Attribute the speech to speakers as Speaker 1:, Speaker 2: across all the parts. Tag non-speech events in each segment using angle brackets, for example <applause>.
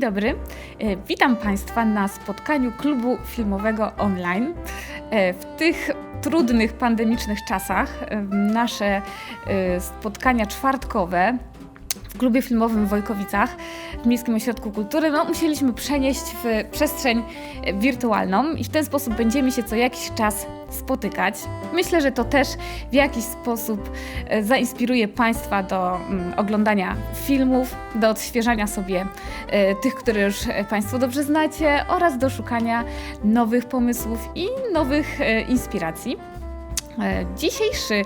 Speaker 1: Dzień dobry. E, witam Państwa na spotkaniu klubu filmowego online. E, w tych trudnych, pandemicznych czasach e, nasze spotkania czwartkowe klubie filmowym w Wojkowicach, w Miejskim Ośrodku Kultury, no, musieliśmy przenieść w przestrzeń wirtualną i w ten sposób będziemy się co jakiś czas spotykać. Myślę, że to też w jakiś sposób e, zainspiruje Państwa do mm, oglądania filmów, do odświeżania sobie e, tych, które już Państwo dobrze znacie oraz do szukania nowych pomysłów i nowych e, inspiracji. Dzisiejszy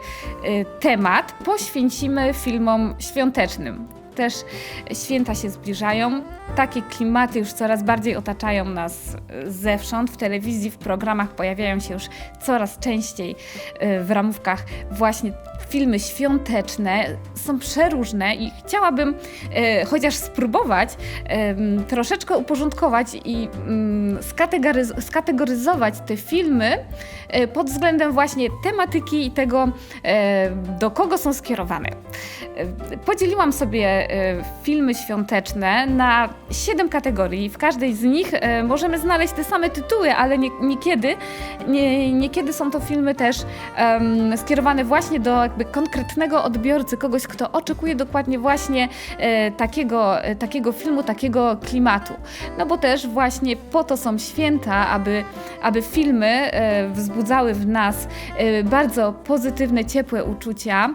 Speaker 1: temat poświęcimy filmom świątecznym. Też święta się zbliżają, takie klimaty już coraz bardziej otaczają nas e, zewsząd. W telewizji, w programach pojawiają się już coraz częściej e, w ramówkach właśnie filmy świąteczne. Są przeróżne i chciałabym e, chociaż spróbować troszeczkę uporządkować i mm, skategoryzować te filmy pod względem właśnie tematyki i tego, do kogo są skierowane. Podzieliłam sobie filmy świąteczne na siedem kategorii. W każdej z nich e, możemy znaleźć te same tytuły, ale nie, niekiedy, nie, niekiedy są to filmy też um, skierowane właśnie do jakby konkretnego odbiorcy, kogoś, kto oczekuje dokładnie właśnie e, takiego, e, takiego filmu, takiego klimatu. No bo też właśnie po to są święta, aby, aby filmy e, wzbudzały w nas e, bardzo pozytywne, ciepłe uczucia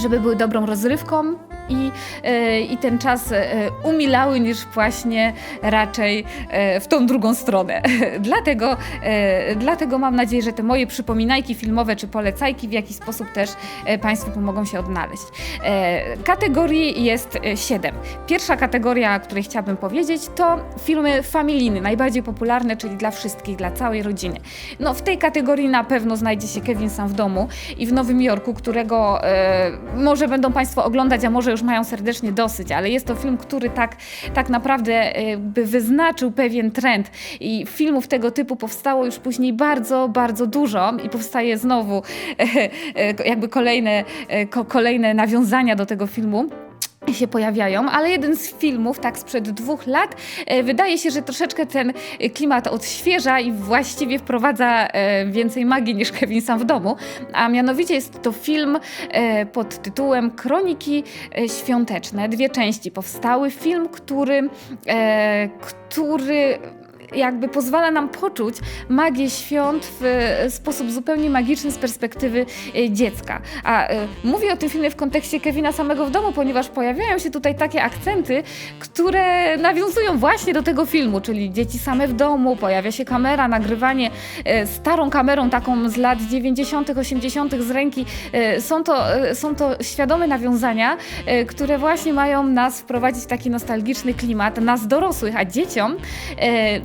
Speaker 1: żeby były dobrą rozrywką, i, e, i ten czas e, umilały niż właśnie raczej e, w tą drugą stronę. <laughs> dlatego, dlatego mam nadzieję, że te moje przypominajki filmowe czy polecajki w jakiś sposób też Państwu pomogą się odnaleźć. Kategorii jest siedem. Pierwsza kategoria, o której chciałabym powiedzieć, to filmy familijne, najbardziej popularne, czyli dla wszystkich, dla całej rodziny. No, w tej kategorii na pewno znajdzie się Kevin sam w domu i w Nowym Jorku, którego może będą Państwo oglądać, a może już mają serdecznie dosyć, ale jest to film, który tak, tak naprawdę e, by wyznaczył pewien trend. I filmów tego typu powstało już później bardzo, bardzo dużo i powstaje znowu e, e, jakby kolejne, kolejne nawiązania do tego filmu się pojawiają, ale jeden z filmów, tak sprzed dwóch lat, e, wydaje się, że troszeczkę ten klimat odświeża i właściwie wprowadza e, więcej magii niż Kevin sam w domu, a mianowicie jest to film e, pod tytułem Kroniki Świąteczne. Dwie części powstały. Film, który, który jakby pozwala nam poczuć magię świąt w e, sposób zupełnie magiczny z perspektywy e, dziecka. A e, mówię o tym filmie w kontekście Kevina samego w domu, ponieważ pojawiają się tutaj takie akcenty, które nawiązują właśnie do tego filmu, czyli dzieci same w domu, pojawia się kamera, nagrywanie starą kamerą taką z lat 90., 80. z ręki. Są to, są to świadome nawiązania, które właśnie mają nas wprowadzić w taki nostalgiczny klimat, nas dorosłych, a dzieciom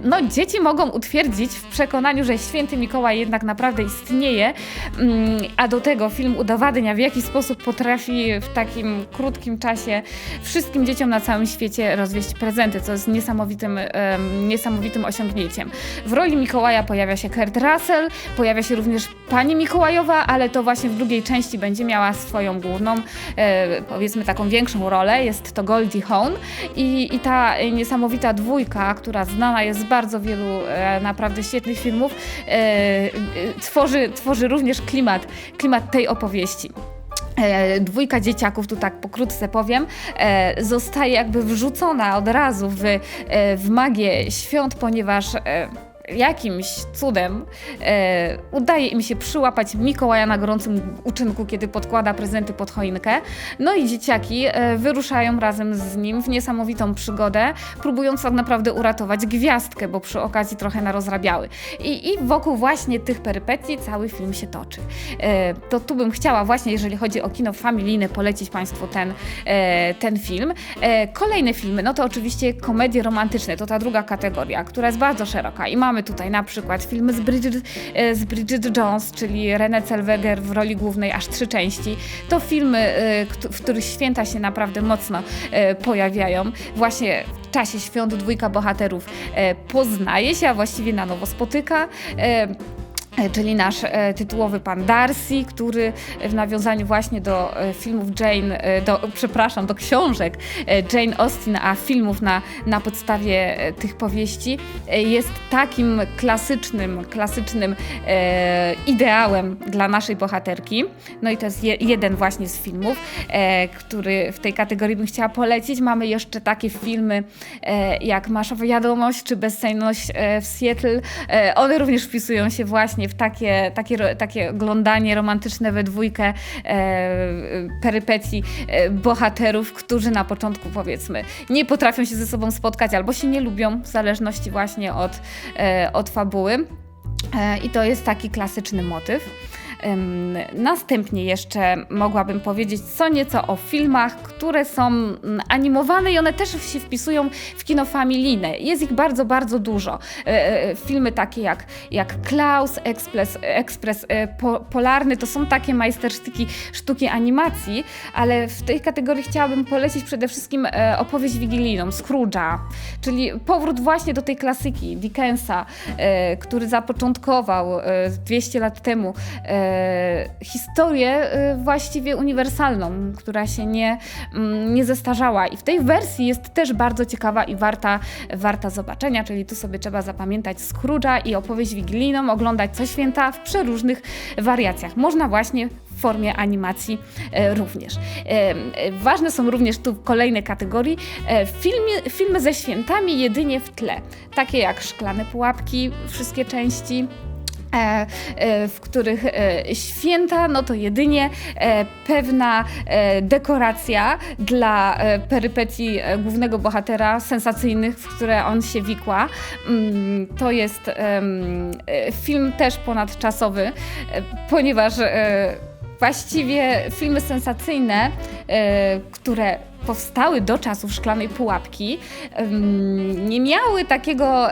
Speaker 1: no dzieci mogą utwierdzić w przekonaniu, że święty Mikołaj jednak naprawdę istnieje, mm, a do tego film udowadnia, w jaki sposób potrafi w takim krótkim czasie wszystkim dzieciom na całym świecie rozwieść prezenty, co jest niesamowitym, niesamowitym osiągnięciem. W roli Mikołaja pojawia się Kurt Russell, pojawia się również pani Mikołajowa, ale to właśnie w drugiej części będzie miała swoją główną, e, powiedzmy taką większą rolę. Jest to Goldie Hawn i, i ta niesamowita dwójka, która znana jest bardzo bardzo wielu e, naprawdę świetnych filmów, e, e, tworzy, tworzy również klimat, klimat tej opowieści. Dwójka dzieciaków, tu tak pokrótce powiem, zostaje jakby wrzucona od razu w, w magię świąt, ponieważ jakimś cudem e, udaje im się przyłapać Mikołaja na gorącym uczynku, kiedy podkłada prezenty pod choinkę. No i dzieciaki e, wyruszają razem z nim w niesamowitą przygodę, próbując tak naprawdę uratować gwiazdkę, bo przy okazji trochę narozrabiały. I, i wokół właśnie tych perypetii cały film się toczy. E, to tu bym chciała właśnie, jeżeli chodzi o kino familijne, polecić Państwu ten, e, ten film. E, kolejne filmy, no to oczywiście komedie romantyczne, to ta druga kategoria, która jest bardzo szeroka i mamy Mamy tutaj na przykład filmy z Bridget, e, z Bridget Jones, czyli Renée Zellweger w roli głównej, aż trzy części. To filmy, e, w których święta się naprawdę mocno e, pojawiają. Właśnie w czasie świąt dwójka bohaterów poznaje się, a właściwie na nowo spotyka. E, czyli nasz e, tytułowy pan Darcy, który w nawiązaniu właśnie do e, filmów Jane, do, przepraszam, do książek Jane Austen, a filmów na, na podstawie tych powieści, jest takim klasycznym, klasycznym e, ideałem dla naszej bohaterki. No i to jest je, jeden właśnie z filmów, e, który w tej kategorii bym chciała polecić. Mamy jeszcze takie filmy e, jak Masza Wiadomość czy Bezsenność w Seattle. One również wpisują się właśnie w takie, takie, takie oglądanie romantyczne we dwójkę e, perypetii e, bohaterów, którzy na początku powiedzmy nie potrafią się ze sobą spotkać albo się nie lubią, w zależności właśnie od, e, od fabuły. E, I to jest taki klasyczny motyw. Następnie jeszcze mogłabym powiedzieć co nieco o filmach, które są animowane i one też się wpisują w kino familijne. Jest ich bardzo, bardzo dużo. E, e, filmy takie jak, jak Klaus, Express, Express e, Polarny to są takie majstersztyki sztuki animacji, ale w tej kategorii chciałabym polecić przede wszystkim opowieść wigilijną, Scrooge'a, czyli powrót właśnie do tej klasyki Dickensa, który zapoczątkował 200 lat temu historię e, właściwie uniwersalną, która się nie, mm, nie zestarzała. I w tej wersji jest też bardzo ciekawa i warta, warta zobaczenia, czyli tu sobie trzeba zapamiętać Scrooge'a i opowieść wigilijną, oglądać co święta w przeróżnych wariacjach. Można właśnie w formie animacji e, również. Ważne są również tu kolejne kategorie filmy, filmy ze świętami jedynie w tle, takie jak Szklane Pułapki, wszystkie części, E, e, w których e, święta no to jedynie pewna dekoracja dla perypetii głównego bohatera, sensacyjnych, w które on się wikła. Mm, to jest film też ponadczasowy, ponieważ właściwie filmy sensacyjne, które powstały do czasów szklanej pułapki, nie miały takiego,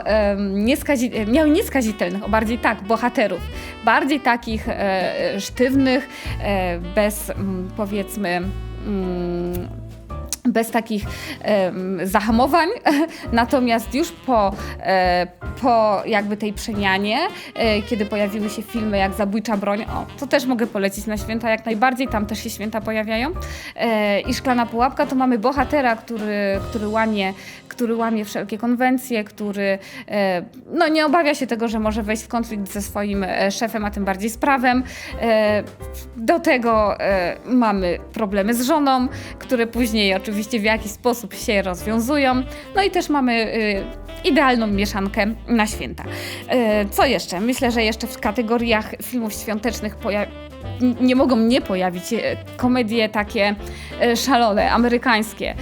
Speaker 1: nieskazi miały nieskazitelnych, o bardziej tak, bohaterów, bardziej takich e, sztywnych, e, bez powiedzmy bez takich zahamowań. <laughs> Natomiast już po, e, po jakby tej przemianie, e, kiedy pojawiły się filmy jak Zabójcza broń, o, to też mogę polecić na święta jak najbardziej, tam też się święta pojawiają. E, I Szklana Pułapka to mamy bohatera, który, który łamie który łamie wszelkie konwencje, który e, no, nie obawia się tego, że może wejść w konflikt ze swoim e, szefem, a tym bardziej z prawem. E, do tego mamy problemy z żoną, które później oczywiście w jakiś sposób się rozwiązują. No i też mamy idealną mieszankę na święta. Co jeszcze? Myślę, że jeszcze w kategoriach filmów świątecznych pojawi nie mogą nie pojawić e, komedie takie e, szalone, amerykańskie,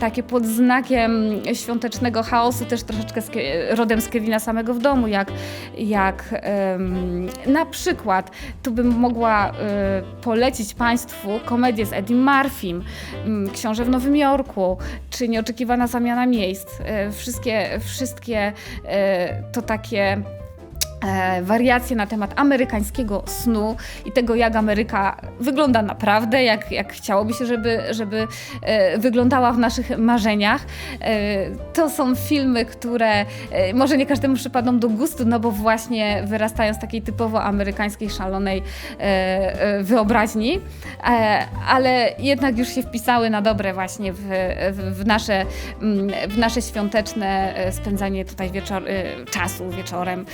Speaker 1: takie pod znakiem świątecznego chaosu, też troszeczkę rodem z Kevina samego w domu, jak, jak na przykład, tu bym mogła e, polecić Państwu komedię z Eddie Murphym, Książę w Nowym Jorku, czy Nieoczekiwana zamiana miejsc. Wszystkie, wszystkie to takie wariacje na temat amerykańskiego snu i tego, jak Ameryka wygląda naprawdę, jak, jak chciałoby się, żeby, żeby e, wyglądała w naszych marzeniach. E, to są filmy, które e, może nie każdemu przypadną do gustu, no bo właśnie wyrastają z takiej typowo amerykańskiej, szalonej e, e, wyobraźni, ale jednak już się wpisały na dobre właśnie w, w, w nasze, mm, w nasze świąteczne spędzanie tutaj wieczor, czasu wieczorem.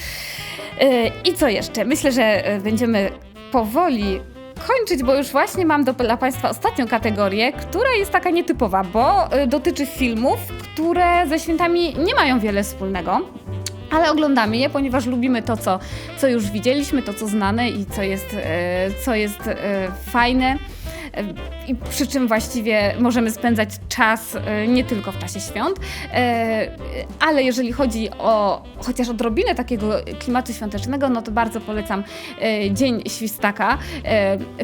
Speaker 1: E, I co jeszcze? Myślę, że e, będziemy powoli kończyć, bo już właśnie mam do, dla Państwa ostatnią kategorię, która jest taka nietypowa, bo e, dotyczy filmów, które ze świętami nie mają wiele wspólnego. Ale oglądamy je, ponieważ lubimy to, co, co już widzieliśmy, to, co znane i co jest, co jest fajne i przy czym właściwie możemy spędzać czas e, nie tylko w czasie świąt, e, ale jeżeli chodzi o chociaż odrobinę takiego klimatu świątecznego, no to bardzo polecam e, Dzień Świstaka.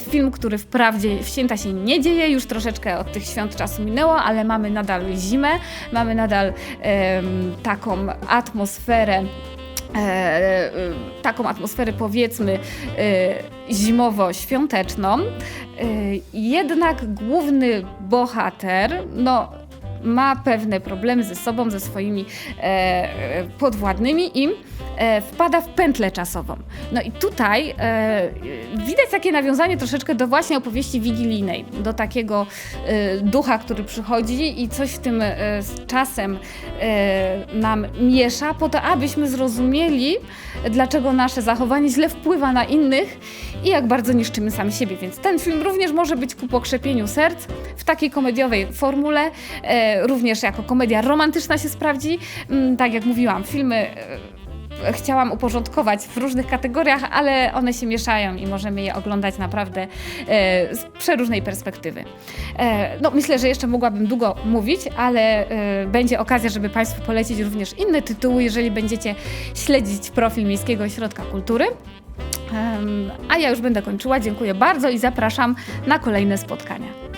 Speaker 1: Film, który wprawdzie w święta się nie dzieje, już troszeczkę od tych świąt czasu minęło, ale mamy nadal zimę, mamy nadal taką atmosferę E, taką atmosferę powiedzmy e, zimowo-świąteczną. E, jednak główny bohater, no ma pewne problemy ze sobą, ze swoimi podwładnymi i e, wpada w pętlę czasową. No i tutaj e, widać takie nawiązanie troszeczkę do właśnie opowieści wigilijnej, do takiego e, ducha, który przychodzi i coś w tym e, z czasem e, nam miesza, po to, abyśmy zrozumieli, dlaczego nasze zachowanie źle wpływa na innych i jak bardzo niszczymy sami siebie. Więc ten film również może być ku pokrzepieniu serc w takiej komediowej formule, e, również jako komedia romantyczna się sprawdzi. Mm, tak jak mówiłam, filmy. E, chciałam uporządkować w różnych kategoriach, ale one się mieszają i możemy je oglądać naprawdę e, z przeróżnej perspektywy. E, no, myślę, że jeszcze mogłabym długo mówić, ale e, będzie okazja, żeby Państwu polecić również inne tytuły, jeżeli będziecie śledzić profil Miejskiego Ośrodka Kultury. Em, A ja już będę kończyła. Dziękuję bardzo i zapraszam na kolejne spotkania.